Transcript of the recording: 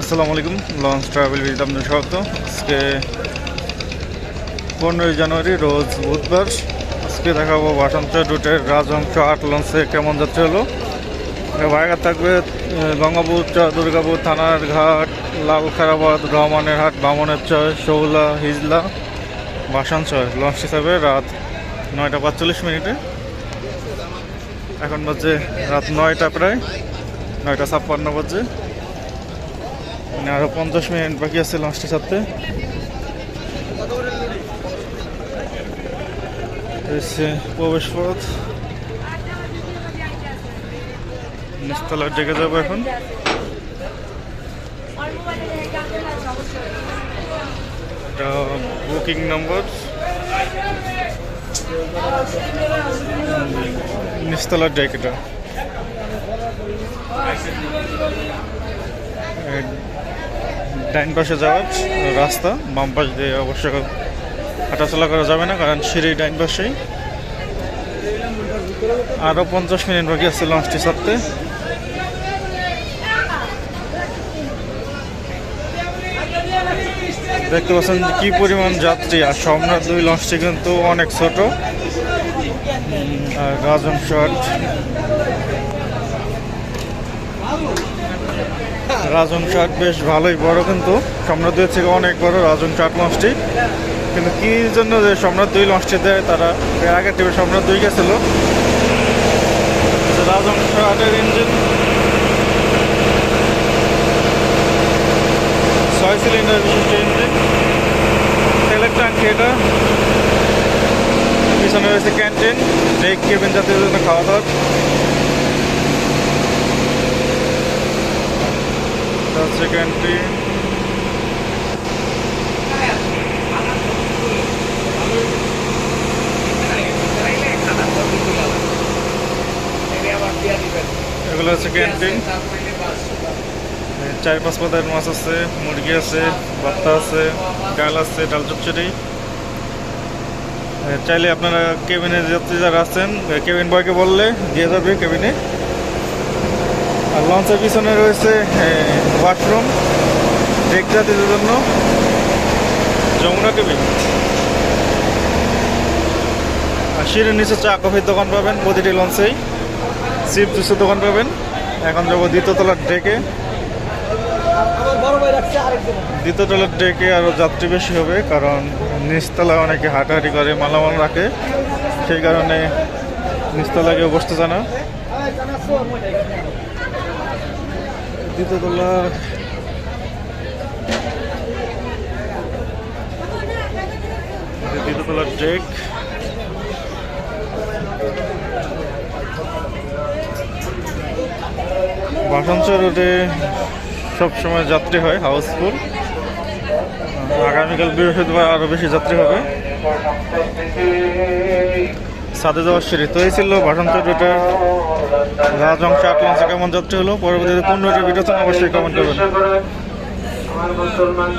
আসসালামু আলাইকুম launch travel ভিডিওতে আপনাদের স্বাগত। আজকে পনেরোই জানুয়ারি, রোজ বুধবার। আজকে দেখাবো বাসন্তর রুটের রাজহংস আট লঞ্চে কেমন যাত্রা হলো। বাইরে থাকবে গঙ্গাপুর দুর্গাপুর, থানার ঘাট লালখারাবাদ রহমানের হাট, বামনের চর শৌলা হিজলা, বাসান চর, লঞ্চ হিসাবে রাত নয়টা পাঁচচল্লিশ মিনিটে। এখন বাজে রাত নয়টা প্রায়, নয়টা ছাপ্পান্ন বাজে। মানে আরও পঞ্চাশ মিনিট বাকি আছে লঞ্চটি ছাড়তে এসে প্রবেশ পথ নিচতলার ডেকে যাব এখন। বুকিং নম্বর। নিচতলার এ, ডাইন পাশে যাওয়ার রাস্তা, বাম পাশ দিয়ে অবশ্য হাঁটাচলা করা যাবে না, কারণ সিঁড়ি ডাইন পাশেই। আরও পঞ্চাশ মিনিট বাকি আছে লঞ্চটি ছাড়তে। দেখতে পাচ্ছেন কি পরিমাণ যাত্রী, আর সম্রাট দুই লঞ্চটি কিন্তু অনেক ছোট। আর রাজন শট। রাজন শার্ট বেশ ভালোই বড় কিন্তু। সম্রাট দুইয়ের থেকে অনেক বড় রাজন শার্ট লঞ্চটি কিন্তু কি জন্য যে সম্রাট দুই লঞ্চটি দেয় তারা এর আগের টিভি সম্রাট দুই গেছিল। রাজন শার্টের ইঞ্জিন ছয় সিলিন্ডার বিশিষ্ট ইঞ্জিন তেলের ট্যাঙ্কি এটা পিছনে রয়েছে ক্যান্টিন ডেক কেবিন যাত্রীদের জন্য খাওয়া দাওয়ার ক্যান্টিন এগুলো হচ্ছে ক্যান্টিন চার পাঁচ পাতার মাছ আছে, মুরগি আছে, ভর্তা আছে, ডাল আছে, ডাল চচ্চড়ি। চাইলে আপনারা কেবিনে যাত্রী যারা আছেন কেবিন বয়কে বললে দিয়ে যাবে কেবিনে। লঞ্চের পিছনে রয়েছে ওয়াশরুম যাত্রীদের জন্য। যমুনা টিভি আর সিঁড়ির নিচে চা, কফির দোকান পাবেন প্রতিটি লঞ্চেই। চিপ জুসের দোকান পাবেন। এখন যাব দ্বিতীয় তলার ডেকে। দ্বিতীয় তলার ডেকে আরও যাত্রী বেশি হবে, কারণ নিচতলায় অনেকে হাঁটাহাঁটি করে, মালামাল রাখে। সেই কারণে নিচতলায় কেউ বসতে চায় না। দ্বিতীয়তলা দ্বিতীয়তলার ডেক বাসাঞ্চল রোডে সবসময় যাত্রী হয়, হাউসফুল। আগামীকাল বৃহস্পতিবার আরও বেশি যাত্রী হবে। সাদে যাওয়ার সিঁড়ি। তো এই ছিল বাসাঞ্চল রুটের রাজংশ আট লঞ্চে কেমন যাত্রী হলো? পরবর্তীতে পনেরোটি ভিডিও চান অবশ্যই কমেন্ট করবেন। মুসলমান